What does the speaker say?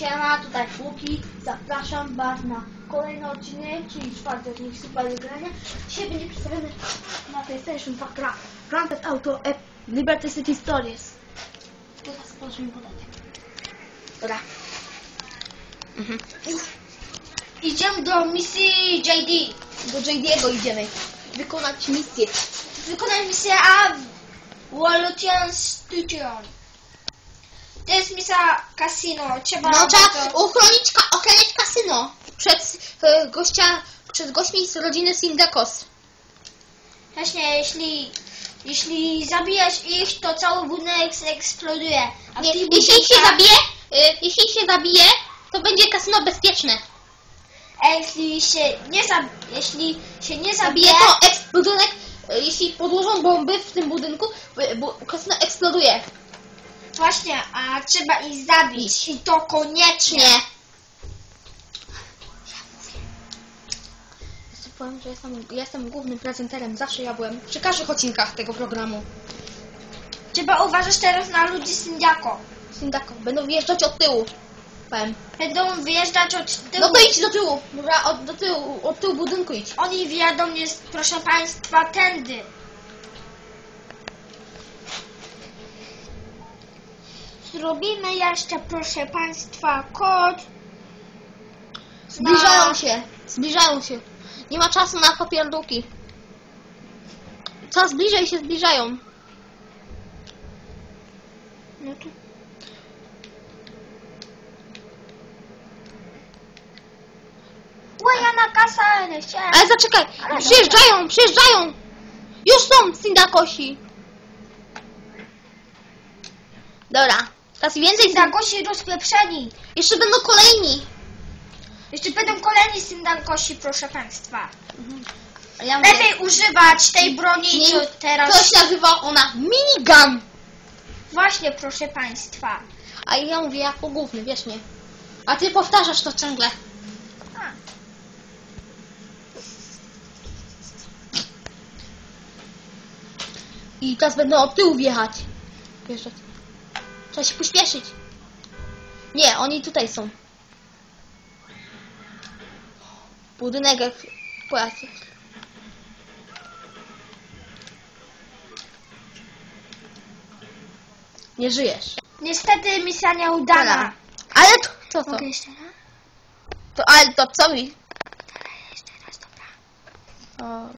Siema, tutaj Łuki. Zapraszam Was na kolejny odcinek, czyli czwarty odcinek Super Grania. Dzisiaj będzie przedstawiony na PlayStation 2 gra Grand Theft Auto e Liberty City Stories. Teraz proszę mi podać. Dobra. Mhm. Idziemy do misji JD. Do JD'ego idziemy. Wykonać misję. Wykonaj misję A Wolution Station. To jest misja casino. Trzeba... No trzeba uchronić, ka ochronić kasyno przed e, gościa, przed gośćmi z rodziny Sindakos. Właśnie, jeśli, jeśli zabijasz ich, to cały budynek eksploduje. A Nie, jeśli się zabije, e, jeśli się zabije, to będzie kasyno bezpieczne. A jeśli się nie zab... jeśli się nie zabije, Zabije to eks budynek, e, jeśli podłożą bomby w tym budynku, e, bu kasyno eksploduje. Właśnie, a trzeba ich zabić. I to koniecznie. Nie. Jeszcze powiem, że jestem, jestem głównym prezenterem. Zawsze ja byłem przy każdych odcinkach tego programu. Trzeba uważać teraz na ludzi z Indiako. Sindako, będą wjeżdżać od tyłu. Powiem. Będą wyjeżdżać od tyłu. No to idź do tyłu. Dobra, od, do tyłu, od tyłu budynku idź. Oni wjadą mnie, proszę Państwa, tędy. Zrobimy jeszcze, proszę Państwa, kod. Zbliżają się. Zbliżają się. Nie ma czasu na popierdółki. Coraz bliżej się zbliżają. No tu. Łaja na kasę, chciałem. Ale zaczekaj. Ale Przyjeżdżają, przyjeżdżają. Już są Sindakosi. Dobra. Teraz więcej. Syndagosi rozpieprzeni. Jeszcze będą kolejni. Jeszcze będą kolejni syndagosi, proszę Państwa. A Ja mówię, Lepiej używać tej broni, co teraz... to się nazywa ona minigun. Właśnie, proszę Państwa. A ja mówię jako główny, wiesz nie. A ty powtarzasz to ciągle. A. I teraz będą od tyłu wjechać. Wjeżdżać. Trzeba się pośpieszyć. Nie, oni tutaj są. Budynek jak pojazd. Nie żyjesz. Niestety misja nieudana. Ale to, co to? Mogę jeszcze raz? to? Ale to co mi? Jeszcze raz, dobra. O,